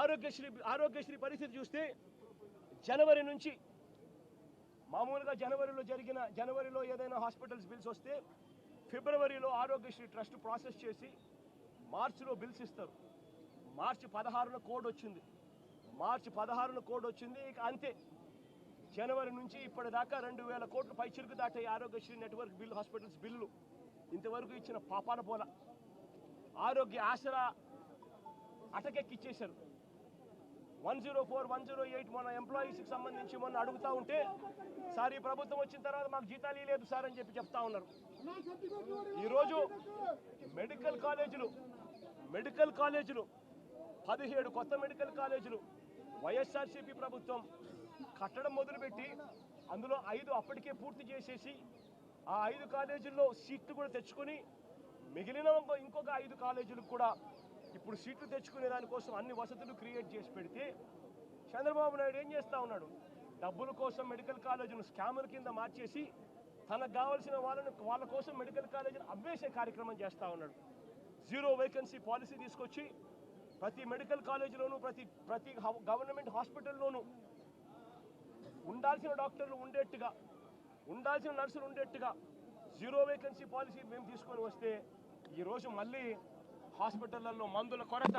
ఆరోగ్యశ్రీ ఆరోగ్యశ్రీ పరిస్థితి చూస్తే జనవరి నుంచి మామూలుగా జనవరిలో జరిగిన జనవరిలో ఏదైనా హాస్పిటల్స్ బిల్స్ వస్తే ఫిబ్రవరిలో ఆరోగ్యశ్రీ ట్రస్ట్ ప్రాసెస్ చేసి మార్చిలో బిల్స్ ఇస్తారు. మార్చి పదహారున కోడ్ వచ్చింది. మార్చి పదహారున కోడ్ వచ్చింది. ఇక అంతే. జనవరి నుంచి ఇప్పటిదాకా రెండు వేల కోట్లు పైచిరుకు దాటాయి Aarogyasri network bill hospitals bill. ఇంతవరకు ఇచ్చిన పాపాన పోల. ఆరోగ్య ఆసరా అటకెక్కిచ్చేశారు. One zero four one zero eight మన ఎంప్లాయీస్కి సంబంధించి మొన్న అడుగుతా ఉంటే సార్ ఈ ప్రభుత్వం వచ్చిన తర్వాత మాకు జీతాలు లేదు సార్ అని చెప్పి చెప్తా ఉన్నారు. ఈరోజు మెడికల్ కాలేజీలు మెడికల్ కాలేజీలు పదిహేడు కొత్త మెడికల్ కాలేజీలు వైఎస్ఆర్సీపీ ప్రభుత్వం కట్టడం మొదలుపెట్టి అందులో ఐదు అప్పటికే పూర్తి చేసేసి ఆ ఐదు కాలేజీల్లో సీట్లు కూడా తెచ్చుకొని మిగిలిన ఇంకొక ఐదు కాలేజీలకు కూడా ఇప్పుడు సీట్లు తెచ్చుకునే దానికోసం అన్ని వసతులు క్రియేట్ చేసి పెడితే చంద్రబాబు నాయుడు ఏం చేస్తా ఉన్నాడు? డబ్బుల కోసం మెడికల్ కాలేజీను స్కాముల కింద మార్చేసి తనకు కావాల్సిన వాళ్ళను వాళ్ళ కోసం మెడికల్ కాలేజీని అమ్మేసే కార్యక్రమం చేస్తూ ఉన్నాడు. జీరో వేకెన్సీ పాలసీ తీసుకొచ్చి ప్రతి మెడికల్ కాలేజీలోనూ ప్రతి ప్రతి హౌ- గవర్నమెంట్ హాస్పిటల్లోనూ ఉండాల్సిన డాక్టర్లు ఉండేట్టుగా ఉండాల్సిన నర్సులు ఉండేట్టుగా జీరో వేకెన్సీ పాలసీ మేము తీసుకొని వస్తే ఈరోజు మళ్ళీ హాస్పిటళ్లలో మందుల కొరత